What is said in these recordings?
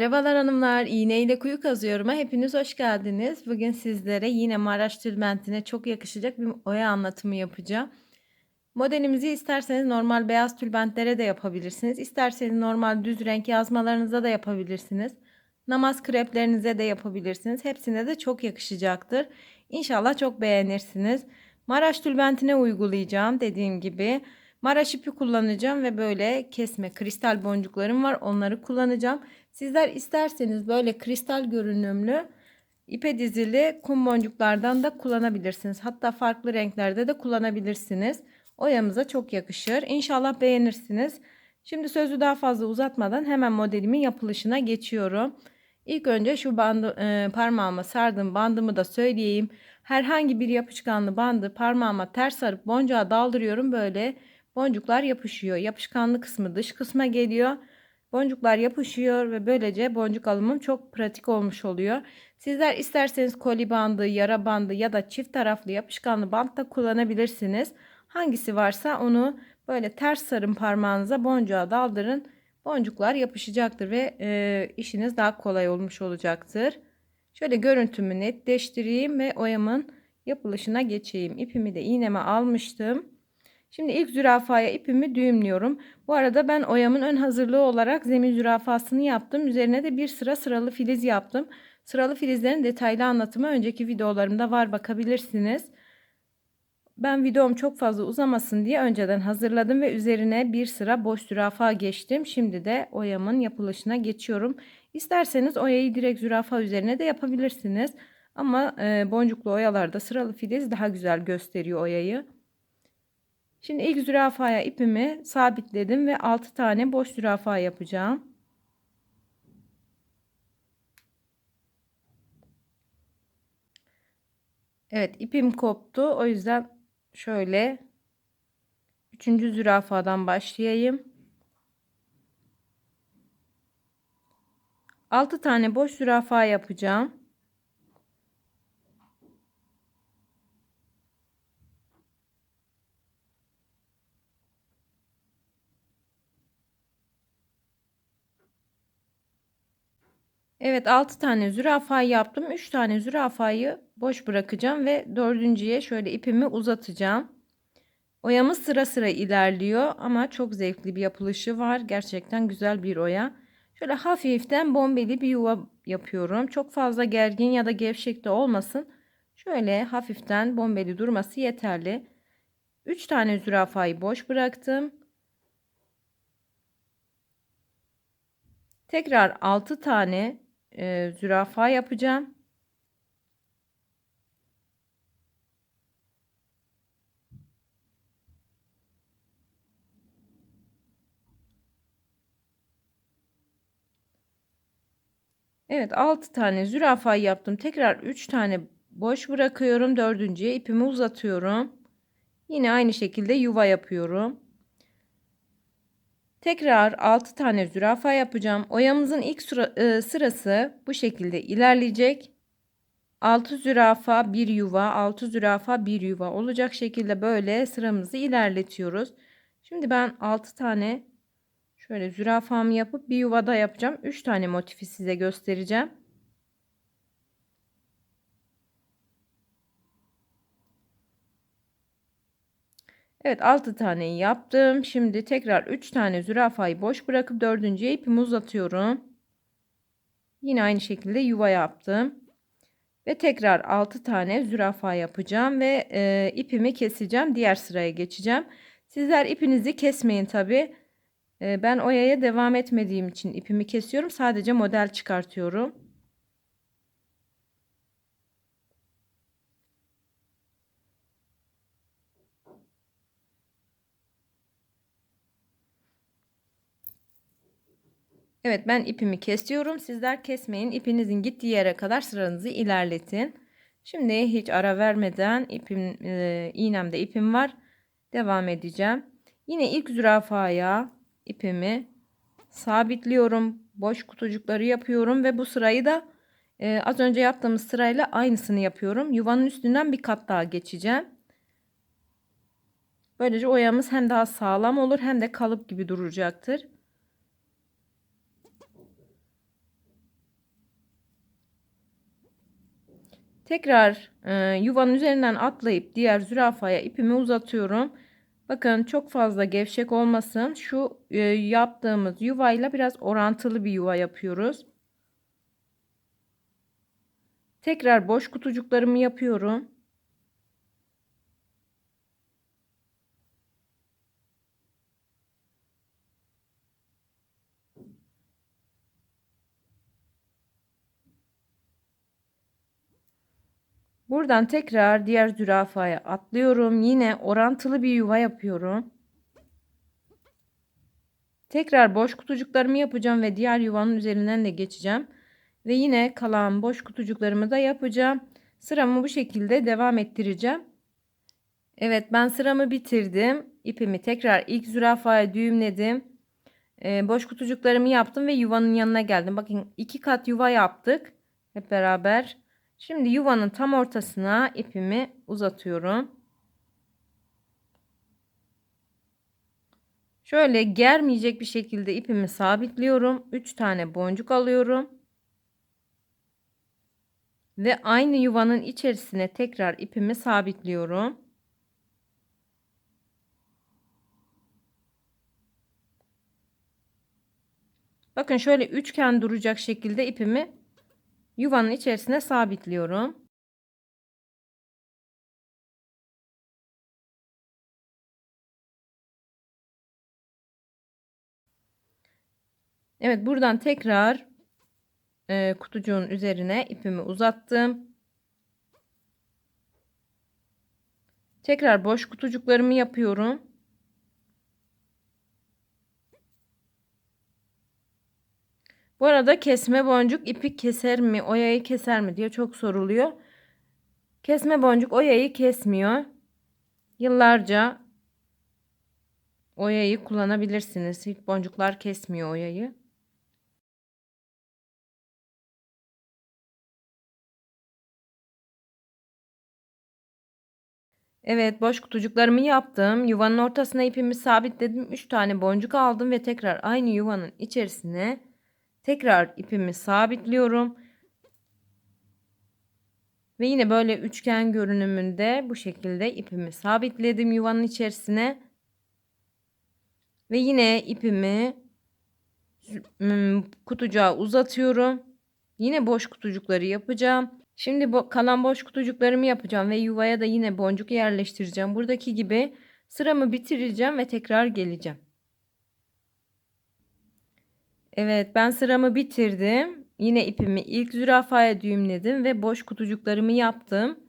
Merhabalar hanımlar, iğne ile kuyu kazıyorum'a hepiniz hoş geldiniz. Bugün sizlere yine Maraş tülbentine çok yakışacak bir oya anlatımı yapacağım. Modelimizi isterseniz normal beyaz tülbentlere de yapabilirsiniz. İsterseniz normal düz renk yazmalarınıza da yapabilirsiniz. Namaz kreplerinize de yapabilirsiniz. Hepsine de çok yakışacaktır. İnşallah çok beğenirsiniz. Maraş tülbentine uygulayacağım dediğim gibi. Maraş ipi kullanacağım ve böyle kesme kristal boncuklarım var. Onları kullanacağım. Sizler isterseniz böyle kristal görünümlü ipe dizili kum boncuklardan da kullanabilirsiniz. Hatta farklı renklerde de kullanabilirsiniz. Oyamıza çok yakışır. İnşallah beğenirsiniz. Şimdi sözü daha fazla uzatmadan hemen modelimin yapılışına geçiyorum. İlk önce şu bandı e, parmağıma sardığım bandımı da söyleyeyim. Herhangi bir yapışkanlı bandı parmağıma ters sarıp boncuğa daldırıyorum. Böyle boncuklar yapışıyor. Yapışkanlı kısmı dış kısma geliyor. Boncuklar yapışıyor ve böylece boncuk alımım çok pratik olmuş oluyor. Sizler isterseniz koli bandı, yara bandı ya da çift taraflı yapışkanlı bant da kullanabilirsiniz. Hangisi varsa onu böyle ters sarın parmağınıza boncuğa daldırın. Boncuklar yapışacaktır ve e, işiniz daha kolay olmuş olacaktır. Şöyle görüntümü netleştireyim ve oyamın yapılışına geçeyim. İpimi de iğneme almıştım. Şimdi ilk zürafaya ipimi düğümlüyorum. Bu arada ben oyamın ön hazırlığı olarak zemin zürafasını yaptım. Üzerine de bir sıra sıralı filiz yaptım. Sıralı filizlerin detaylı anlatımı önceki videolarımda var bakabilirsiniz. Ben videom çok fazla uzamasın diye önceden hazırladım ve üzerine bir sıra boş zürafa geçtim. Şimdi de oyamın yapılışına geçiyorum. İsterseniz oyayı direkt zürafa üzerine de yapabilirsiniz. Ama e, boncuklu oyalarda sıralı filiz daha güzel gösteriyor oyayı. Şimdi ilk zürafaya ipimi sabitledim ve 6 tane boş zürafa yapacağım. Evet ipim koptu. O yüzden şöyle 3. zürafadan başlayayım. 6 tane boş zürafa yapacağım. Evet 6 tane zürafa yaptım. 3 tane zürafayı boş bırakacağım ve dördüncüye şöyle ipimi uzatacağım. Oyamız sıra sıra ilerliyor ama çok zevkli bir yapılışı var. Gerçekten güzel bir oya. Şöyle hafiften bombeli bir yuva yapıyorum. Çok fazla gergin ya da gevşek de olmasın. Şöyle hafiften bombeli durması yeterli. 3 tane zürafayı boş bıraktım. Tekrar 6 tane e, zürafa yapacağım. Evet 6 tane zürafa yaptım. Tekrar 3 tane boş bırakıyorum. Dördüncüye ipimi uzatıyorum. Yine aynı şekilde yuva yapıyorum. Tekrar 6 tane zürafa yapacağım. Oyamızın ilk sıra, e, sırası bu şekilde ilerleyecek. 6 zürafa bir yuva, 6 zürafa bir yuva olacak şekilde böyle sıramızı ilerletiyoruz. Şimdi ben 6 tane şöyle zürafamı yapıp bir yuvada yapacağım. 3 tane motifi size göstereceğim. Evet 6 tane yaptım. Şimdi tekrar 3 tane zürafayı boş bırakıp dördüncüye ipimi uzatıyorum. Yine aynı şekilde yuva yaptım. Ve tekrar 6 tane zürafa yapacağım ve e, ipimi keseceğim. Diğer sıraya geçeceğim. Sizler ipinizi kesmeyin tabi. E, ben oyaya devam etmediğim için ipimi kesiyorum. Sadece model çıkartıyorum. Evet ben ipimi kesiyorum. Sizler kesmeyin. İpinizin gittiği yere kadar sıranızı ilerletin. Şimdi hiç ara vermeden ipim, e, iğnemde ipim var. Devam edeceğim. Yine ilk zürafaya ipimi sabitliyorum. Boş kutucukları yapıyorum ve bu sırayı da e, az önce yaptığımız sırayla aynısını yapıyorum. Yuvanın üstünden bir kat daha geçeceğim. Böylece oyamız hem daha sağlam olur hem de kalıp gibi duracaktır. Tekrar e, yuvanın üzerinden atlayıp diğer zürafaya ipimi uzatıyorum. Bakın çok fazla gevşek olmasın. Şu e, yaptığımız yuvayla biraz orantılı bir yuva yapıyoruz. Tekrar boş kutucuklarımı yapıyorum. Buradan tekrar diğer zürafaya atlıyorum. Yine orantılı bir yuva yapıyorum. Tekrar boş kutucuklarımı yapacağım ve diğer yuvanın üzerinden de geçeceğim. Ve yine kalan boş kutucuklarımı da yapacağım. Sıramı bu şekilde devam ettireceğim. Evet ben sıramı bitirdim. İpimi tekrar ilk zürafaya düğümledim. Ee, boş kutucuklarımı yaptım ve yuvanın yanına geldim. Bakın iki kat yuva yaptık. Hep beraber. Şimdi yuvanın tam ortasına ipimi uzatıyorum. Şöyle germeyecek bir şekilde ipimi sabitliyorum. 3 tane boncuk alıyorum. Ve aynı yuvanın içerisine tekrar ipimi sabitliyorum. Bakın şöyle üçgen duracak şekilde ipimi yuvanın içerisine sabitliyorum. Evet buradan tekrar e, kutucuğun üzerine ipimi uzattım. Tekrar boş kutucuklarımı yapıyorum. Bu arada kesme boncuk ipi keser mi, oyayı keser mi diye çok soruluyor. Kesme boncuk oyayı kesmiyor. Yıllarca oyayı kullanabilirsiniz. Hiç boncuklar kesmiyor oyayı. Evet boş kutucuklarımı yaptım. Yuvanın ortasına ipimi sabitledim. 3 tane boncuk aldım ve tekrar aynı yuvanın içerisine tekrar ipimi sabitliyorum. Ve yine böyle üçgen görünümünde bu şekilde ipimi sabitledim yuvanın içerisine. Ve yine ipimi kutucuğa uzatıyorum. Yine boş kutucukları yapacağım. Şimdi bu kalan boş kutucuklarımı yapacağım ve yuvaya da yine boncuk yerleştireceğim. Buradaki gibi sıramı bitireceğim ve tekrar geleceğim. Evet ben sıramı bitirdim. Yine ipimi ilk zürafaya düğümledim ve boş kutucuklarımı yaptım.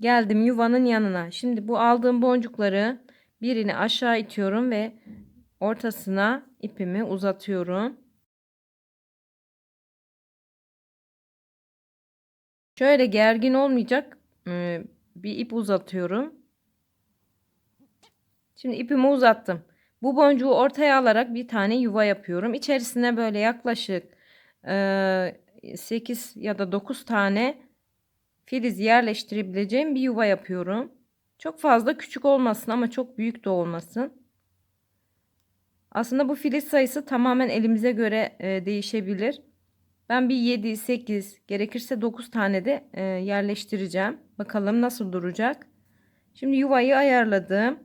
Geldim yuvanın yanına. Şimdi bu aldığım boncukları birini aşağı itiyorum ve ortasına ipimi uzatıyorum. Şöyle gergin olmayacak bir ip uzatıyorum. Şimdi ipimi uzattım. Bu boncuğu ortaya alarak bir tane yuva yapıyorum. İçerisine böyle yaklaşık 8 ya da 9 tane filiz yerleştirebileceğim bir yuva yapıyorum. Çok fazla küçük olmasın ama çok büyük de olmasın. Aslında bu filiz sayısı tamamen elimize göre değişebilir. Ben bir 7, 8 gerekirse 9 tane de e, yerleştireceğim. Bakalım nasıl duracak. Şimdi yuvayı ayarladım.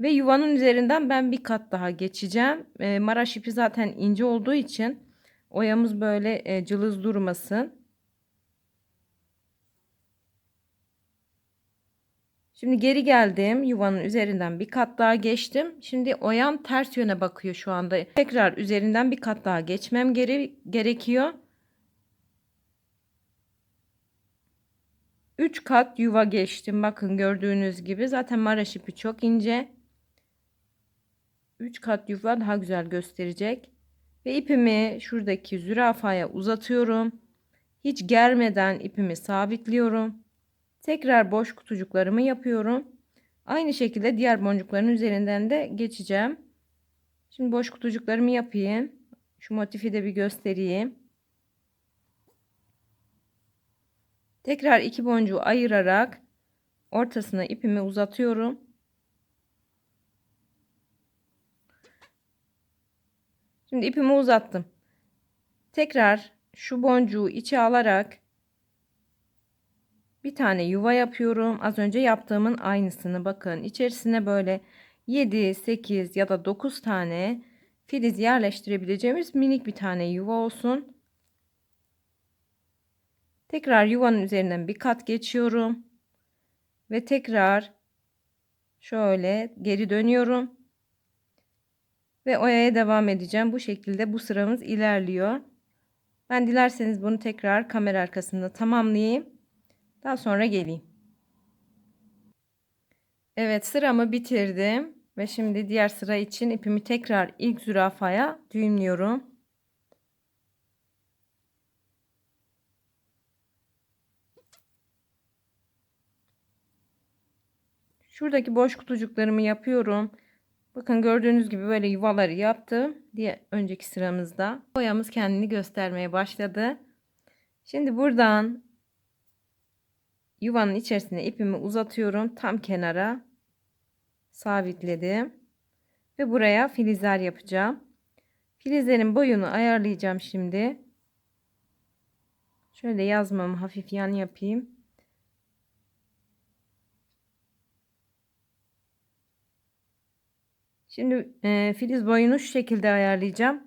Ve yuvanın üzerinden ben bir kat daha geçeceğim. E, maraş ipi zaten ince olduğu için oyamız böyle e, cılız durmasın. Şimdi geri geldim. Yuvanın üzerinden bir kat daha geçtim. Şimdi oyan ters yöne bakıyor şu anda. Tekrar üzerinden bir kat daha geçmem gere gerekiyor. 3 kat yuva geçtim. Bakın gördüğünüz gibi zaten maraş ipi çok ince. 3 kat yuva daha güzel gösterecek. Ve ipimi şuradaki zürafaya uzatıyorum. Hiç germeden ipimi sabitliyorum. Tekrar boş kutucuklarımı yapıyorum. Aynı şekilde diğer boncukların üzerinden de geçeceğim. Şimdi boş kutucuklarımı yapayım. Şu motifi de bir göstereyim. Tekrar iki boncuğu ayırarak ortasına ipimi uzatıyorum. Şimdi ipimi uzattım. Tekrar şu boncuğu içe alarak bir tane yuva yapıyorum. Az önce yaptığımın aynısını bakın. İçerisine böyle 7, 8 ya da 9 tane filiz yerleştirebileceğimiz minik bir tane yuva olsun. Tekrar yuvanın üzerinden bir kat geçiyorum. Ve tekrar şöyle geri dönüyorum. Ve oyaya devam edeceğim. Bu şekilde bu sıramız ilerliyor. Ben dilerseniz bunu tekrar kamera arkasında tamamlayayım. Daha sonra geleyim. Evet sıramı bitirdim. Ve şimdi diğer sıra için ipimi tekrar ilk zürafaya düğümlüyorum. Şuradaki boş kutucuklarımı yapıyorum. Bakın gördüğünüz gibi böyle yuvaları yaptım. Diye önceki sıramızda. Boyamız kendini göstermeye başladı. Şimdi buradan yuvanın içerisine ipimi uzatıyorum. Tam kenara sabitledim. Ve buraya filizler yapacağım. Filizlerin boyunu ayarlayacağım şimdi. Şöyle yazmamı hafif yan yapayım. Şimdi e, filiz boyunu şu şekilde ayarlayacağım.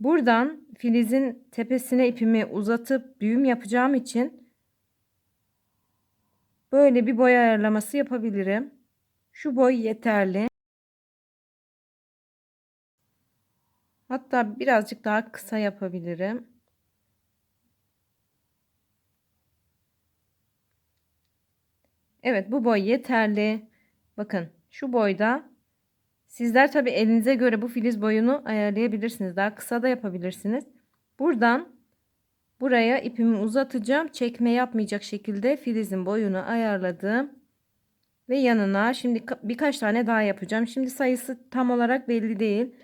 Buradan filizin tepesine ipimi uzatıp düğüm yapacağım için böyle bir boy ayarlaması yapabilirim. Şu boy yeterli. Hatta birazcık daha kısa yapabilirim. Evet bu boy yeterli. Bakın şu boyda Sizler tabi elinize göre bu filiz boyunu ayarlayabilirsiniz. Daha kısa da yapabilirsiniz. Buradan buraya ipimi uzatacağım. Çekme yapmayacak şekilde filizin boyunu ayarladım. Ve yanına şimdi birkaç tane daha yapacağım. Şimdi sayısı tam olarak belli değil.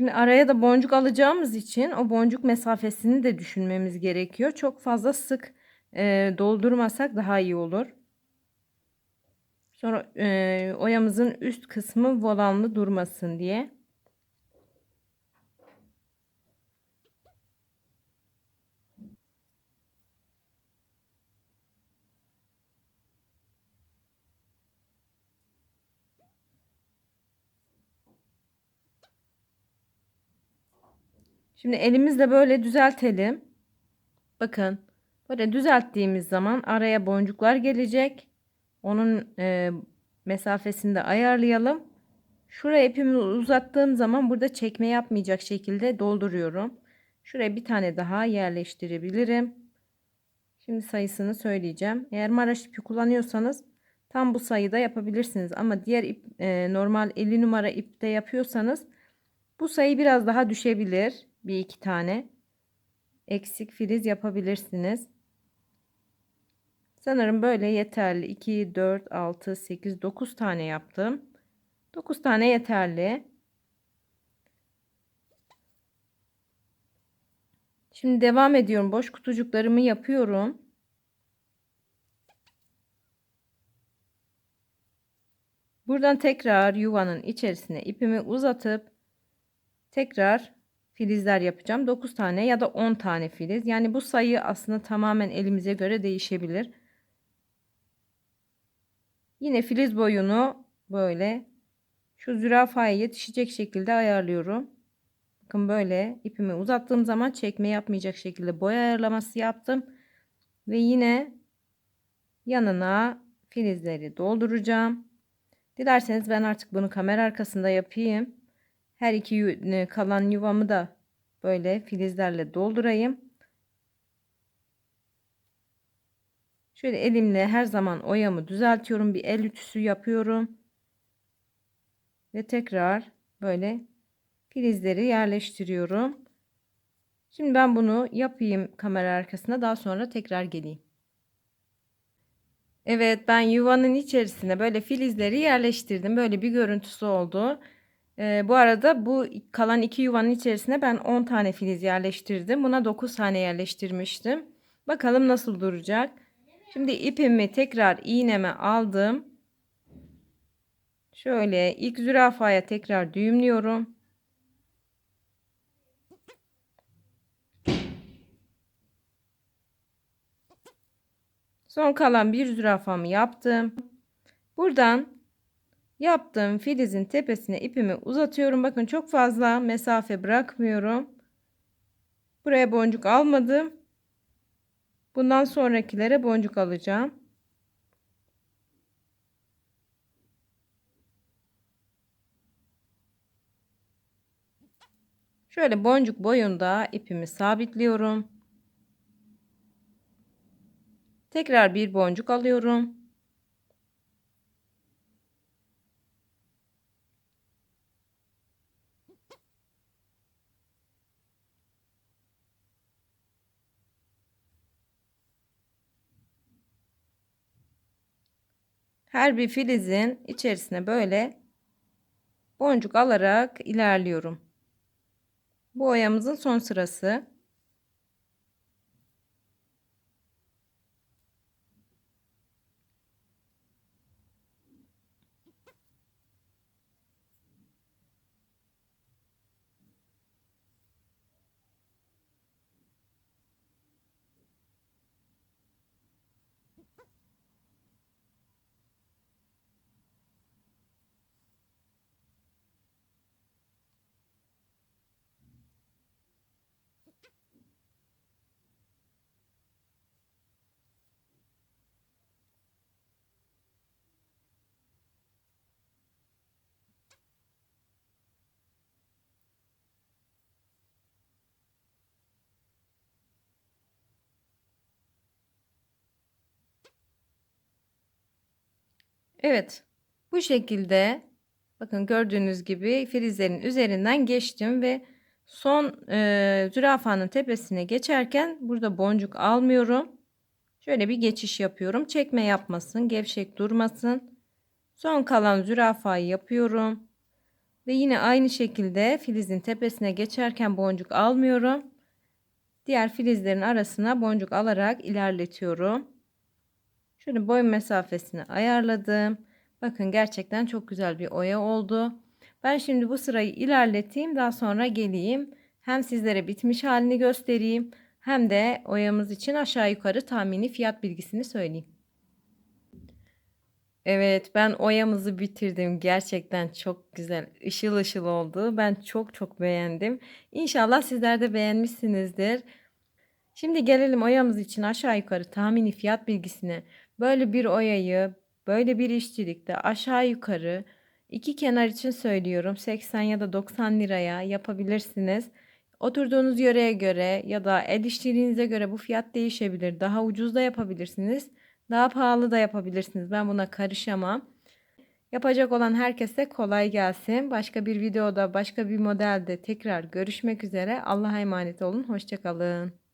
Şimdi araya da boncuk alacağımız için o boncuk mesafesini de düşünmemiz gerekiyor. Çok fazla sık e, doldurmasak daha iyi olur. Sonra e, oyamızın üst kısmı volanlı durmasın diye. Şimdi elimizle böyle düzeltelim. Bakın böyle düzelttiğimiz zaman araya boncuklar gelecek. Onun e, mesafesini de ayarlayalım. Şuraya ipimi uzattığım zaman burada çekme yapmayacak şekilde dolduruyorum. Şuraya bir tane daha yerleştirebilirim. Şimdi sayısını söyleyeceğim. Eğer Maraş ipi kullanıyorsanız tam bu sayıda yapabilirsiniz. Ama diğer ip e, normal 50 numara ipte yapıyorsanız bu sayı biraz daha düşebilir bir iki tane eksik filiz yapabilirsiniz. Sanırım böyle yeterli. 2, 4, 6, 8, 9 tane yaptım. 9 tane yeterli. Şimdi devam ediyorum. Boş kutucuklarımı yapıyorum. Buradan tekrar yuvanın içerisine ipimi uzatıp tekrar filizler yapacağım. 9 tane ya da 10 tane filiz. Yani bu sayı aslında tamamen elimize göre değişebilir. Yine filiz boyunu böyle şu zürafaya yetişecek şekilde ayarlıyorum. Bakın böyle ipimi uzattığım zaman çekme yapmayacak şekilde boy ayarlaması yaptım. Ve yine yanına filizleri dolduracağım. Dilerseniz ben artık bunu kamera arkasında yapayım. Her iki kalan yuvamı da böyle filizlerle doldurayım. Şöyle elimle her zaman oyamı düzeltiyorum. Bir el ütüsü yapıyorum. Ve tekrar böyle filizleri yerleştiriyorum. Şimdi ben bunu yapayım kamera arkasına. Daha sonra tekrar geleyim. Evet ben yuvanın içerisine böyle filizleri yerleştirdim. Böyle bir görüntüsü oldu. Ee, bu arada bu kalan iki yuvanın içerisine ben 10 tane filiz yerleştirdim. Buna 9 tane yerleştirmiştim. Bakalım nasıl duracak. Şimdi ipimi tekrar iğneme aldım. Şöyle ilk zürafaya tekrar düğümlüyorum. Son kalan bir zürafamı yaptım. Buradan yaptığım filizin tepesine ipimi uzatıyorum. Bakın çok fazla mesafe bırakmıyorum. Buraya boncuk almadım. Bundan sonrakilere boncuk alacağım. Şöyle boncuk boyunda ipimi sabitliyorum. Tekrar bir boncuk alıyorum. Her bir filizin içerisine böyle boncuk alarak ilerliyorum. Bu oyamızın son sırası. Evet. Bu şekilde bakın gördüğünüz gibi filizlerin üzerinden geçtim ve son e, zürafanın tepesine geçerken burada boncuk almıyorum. Şöyle bir geçiş yapıyorum. Çekme yapmasın, gevşek durmasın. Son kalan zürafayı yapıyorum. Ve yine aynı şekilde filizin tepesine geçerken boncuk almıyorum. Diğer filizlerin arasına boncuk alarak ilerletiyorum. Şöyle boy mesafesini ayarladım. Bakın gerçekten çok güzel bir oya oldu. Ben şimdi bu sırayı ilerleteyim. Daha sonra geleyim. Hem sizlere bitmiş halini göstereyim. Hem de oyamız için aşağı yukarı tahmini fiyat bilgisini söyleyeyim. Evet ben oyamızı bitirdim. Gerçekten çok güzel. ışıl ışıl oldu. Ben çok çok beğendim. İnşallah sizler de beğenmişsinizdir. Şimdi gelelim oyamız için aşağı yukarı tahmini fiyat bilgisine. Böyle bir oyayı böyle bir işçilikte aşağı yukarı iki kenar için söylüyorum 80 ya da 90 liraya yapabilirsiniz. Oturduğunuz yöreye göre ya da el işçiliğinize göre bu fiyat değişebilir. Daha ucuz da yapabilirsiniz. Daha pahalı da yapabilirsiniz. Ben buna karışamam. Yapacak olan herkese kolay gelsin. Başka bir videoda, başka bir modelde tekrar görüşmek üzere. Allah'a emanet olun. Hoşçakalın.